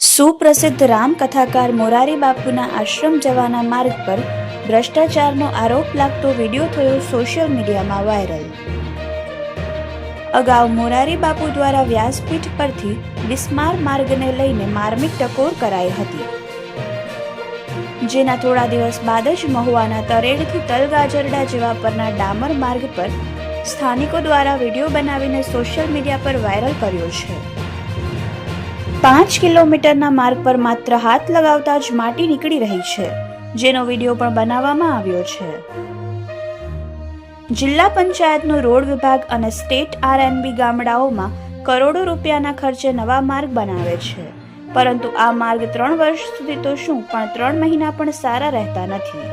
સુપ્રસિદ્ધ રામકથાકાર મોરારી બાપુના આશ્રમ જવાના માર્ગ પર ભ્રષ્ટાચારનો આરોપ લાગતો વીડિયો થયો સોશિયલ મીડિયામાં વાયરલ. અગાઉ મોરારી બાપુ દ્વારા વ્યાસપીઠ પરથી બિસ્માર માર્ગને લઈને માર્મિક ટકોર કરાઈ હતી. જેના થોડા દિવસ બાદ જ મહુવાના તરેડથી તલગાજરડા જેવા પરના ડામર માર્ગ પર સ્થાનિકો દ્વારા વીડિયો બનાવીને સોશિયલ મીડિયા પર વાયરલ કર્યો છે. પાંચ કિલોમીટરના માર્ગ પર માત્ર હાથ લગાવતા જ માટી નીકળી રહી છે, જેનો વીડિયો પણ બનાવવામાં આવ્યો છે. જિલ્લા પંચાયતનો રોડ વિભાગ અને સ્ટેટ આરએનબી ગામડાઓમાં કરોડો રૂપિયાના ખર્ચે નવા માર્ગ બનાવે છે. પરંતુ આ માર્ગ ત્રણ વર્ષ સુધી તો શું, પણ ત્રણ મહિના પણ સારા રહેતા નથી.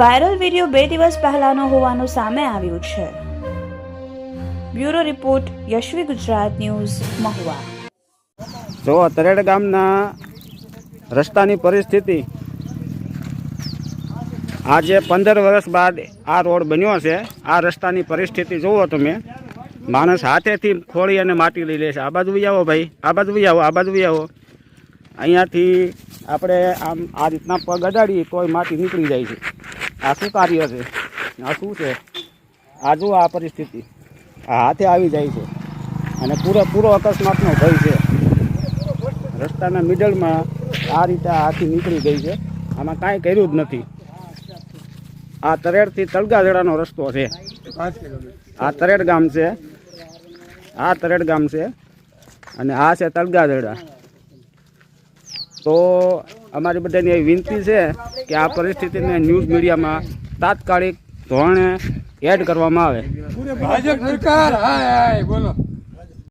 વાયરલ વીડિયો બે દિવસ પહેલાનો હોવાનું સામે આવ્યું છે. Bureau report, Yashvi Gujarat news, Mahuva. જો તરેડ ગામના રસ્તાની પરિસ્થિતિ આજે પંદર વર્ષ બાદ આ રોડ બન્યો છે, આ રસ્તાની પરિસ્થિતિ જુઓ તમે. માણસ હાથેથી ખોળી અને માટી લઈ લે છે. આ બાજુ આવો ભાઈ. આ બાજુ આવો, આ બાજુ આવો. અહીંયાથી આપણે આમ આ રીતના પગ અડાડીએ તોય માટી નીકળી જાય છે. આ શું કાર્ય છે? આ શું છે? આ જુઓ આ પરિસ્થિતિ. આ હાથે આવી જાય છે. અને પૂરેપૂરો અકસ્માતનો ભય છે. રસ્તાના મિડલમાં આ રીતે હાથી નીકળી ગઈ છે. આમાં કાંઈ કર્યું જ નથી. આ તરેડથી તળગાજડાનો રસ્તો છે. આ તરેડ ગામ છે. આ તરેડ ગામ છે અને આ છે તળગાજડા તો અમારી બધાની એવી વિનંતી છે કે આ પરિસ્થિતિને ન્યૂઝ મીડિયામાં તાત્કાલિક ધોરણે એડ કરવામાં આવે. ભાજપ સરકાર બોલો.